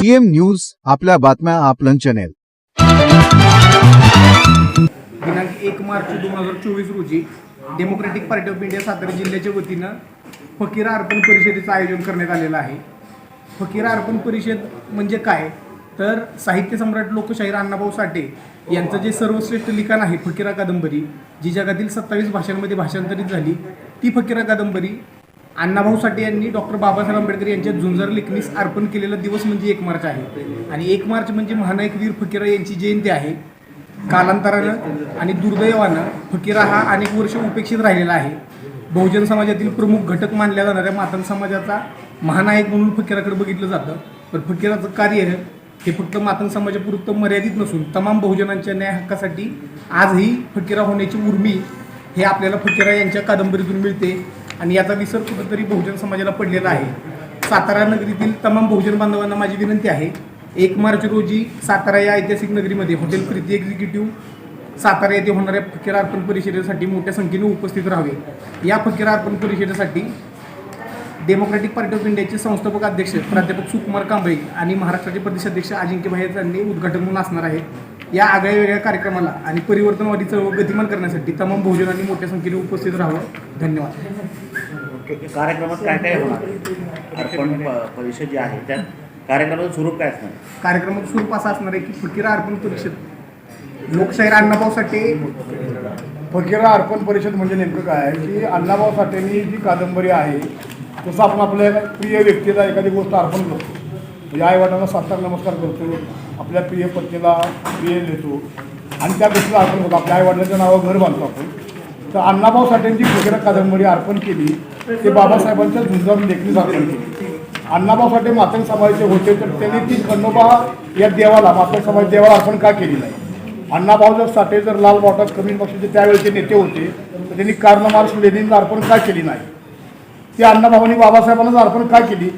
CM news आपल्या बातम्या आपलं चॅनेल दिनांक एक मार्च दोन हजार चोवीस रोजी democratic party of India Satara जिल्ह्याच्या वतीनं फकीर अर्पण परिषदेचं आयोजन करण्यात आलेलं आहे. फकीरा अर्पण परिषद म्हणजे काय? तर साहित्य सम्राट लोकशाहीर अण्णाभाऊ साठे यांचं जे सर्वश्रेष्ठ लिखाण आहे फकीरा कादंबरी जी जगातील सत्तावीस भाषांमध्ये भाषांतरित झाली ती फकीरा कादंबरी अण्णाभाऊ साठे यांनी डॉक्टर बाबासाहेब आंबेडकर यांच्या झुंजार लेखणीस अर्पण केलेला दिवस म्हणजे एक मार्च आहे. आणि एक मार्च म्हणजे महानायक वीर फकीरा यांची जयंती आहे. कालांतरानं आणि दुर्दैवानं फकीरा हा अनेक वर्ष उपेक्षित राहिलेला आहे. बहुजन समाजातील प्रमुख घटक मानल्या जाणाऱ्या मातंग समाजाचा महानायक म्हणून फकीराकडे बघितलं जातं. पण फकीराचं कार्य हे फक्त मातंग समाजापुरतं मर्यादित नसून तमाम बहुजनांच्या न्याय हक्कासाठी आजही फकीरा होण्याची उर्मी हे आपल्याला फकीरा यांच्या कादंबरीतून मिळते. आणि याचा विसर कुठंतरी बहुजन समाजाला पडलेला आहे. सातारा नगरीतील तमाम बहुजन बांधवांना माझी विनंती आहे एक मार्च रोजी सातारा या ऐतिहासिक नगरीमध्ये हॉटेल प्रीती एक्झिक्युटिव्ह सातारा येथे होणाऱ्या फकीर अर्पण परिषदेसाठी मोठ्या संख्येने उपस्थित राहावे. या फकीर अर्पण परिषदेसाठी डेमोक्रॅटिक पार्टी ऑफ इंडियाचे संस्थापक अध्यक्ष प्राध्यापक सुकुमार कांबळे आणि महाराष्ट्राचे प्रदेशाध्यक्ष अजिंक्यभाई यांनी उद्घाटन म्हणून असणार आहेत. या आगळ्या वेगळ्या कार्यक्रमाला आणि परिवर्तनवादी चळवळ गतिमान करण्यासाठी तमाम बहुजनांनी मोठ्या संख्येने उपस्थित राहावं. धन्यवाद. कार्यक्रमात काय काय होणार? अर्पण परिषद जी आहे त्यात कार्यक्रमाचं स्वरूप काय असणार? कार्यक्रमाचं स्वरूप असं असणार आहे की फकीरा अर्पण परिषद. लोकशाहीर अण्णाभाऊ साठे. फकीरा अर्पण परिषद म्हणजे नेमकं काय आहे की अण्णाभाऊ साठेंनी जी कादंबरी आहे तसं आपण आपल्या प्रिय व्यक्तीला एखादी गोष्ट अर्पण करतो. म्हणजे आई वडिलांना साष्टांग नमस्कार करतो आपल्या प्रिय पत्नीला प्रिय देतो आणि त्या गोष्टीला अर्पण करतो. आपल्या आई वडिलांच्या नावावर घर बांधतो आपण. तर अण्णाभाऊ साठेंची फकीरा कादंबरी अर्पण केली. ते बाबासाहेबांच्या झुंजावून देखील अर्पण केली. अण्णाभाऊ साठे मातंग समाजाचे होते तर त्यांनी ती खंडोबा या देवाला मातंग समाज देवाला अर्पण का केली नाही? अण्णाभाऊ जर साठे जर लाल बॉटल कम्युनिस्ट पक्षाचे त्यावेळेचे नेते होते तर त्यांनी कार्ल मार्क्स लेनिनला अर्पण का केली नाही? ते अण्णाभाऊंनी बाबासाहेबांनाच अर्पण का केली?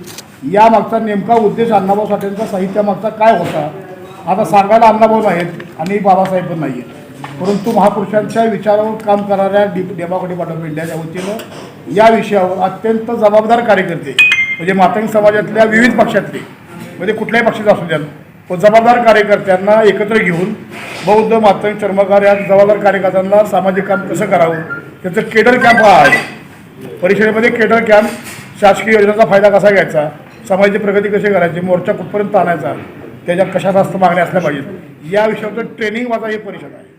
या मागचा नेमका उद्देश अण्णाभाऊ साठेंचा साहित्यामागचा काय होता? आता सांगायला अण्णाभाऊ नाहीत आणि बाबासाहेब पण नाही आहेत परंतु महापुरुषांच्या विचारावर काम करणाऱ्या डि डेमाकोटी पाटील ऑफ इंडियाच्या वतीनं या विषयावर अत्यंत जबाबदार कार्यकर्ते म्हणजे मातंग समाजातल्या विविध पक्षातले म्हणजे कुठल्याही पक्षाचे असू द्या पण जबाबदार कार्यकर्त्यांना एकत्र घेऊन बौद्ध मातंग चर्मकार या जबाबदार कार्यकर्त्यांना सामाजिक काम कसं करावं त्याचं केडर कॅम्प हा आहे परिषदेमध्ये केडर कॅम्प शासकीय योजनेचा फायदा कसा घ्यायचा समाजाची प्रगती कशी करायची मोर्चा कुठपर्यंत आणायचा त्याच्या कशा जास्त मागण्या असल्या पाहिजेत या विषयाचं ट्रेनिंग माझा ही परिषद आहे.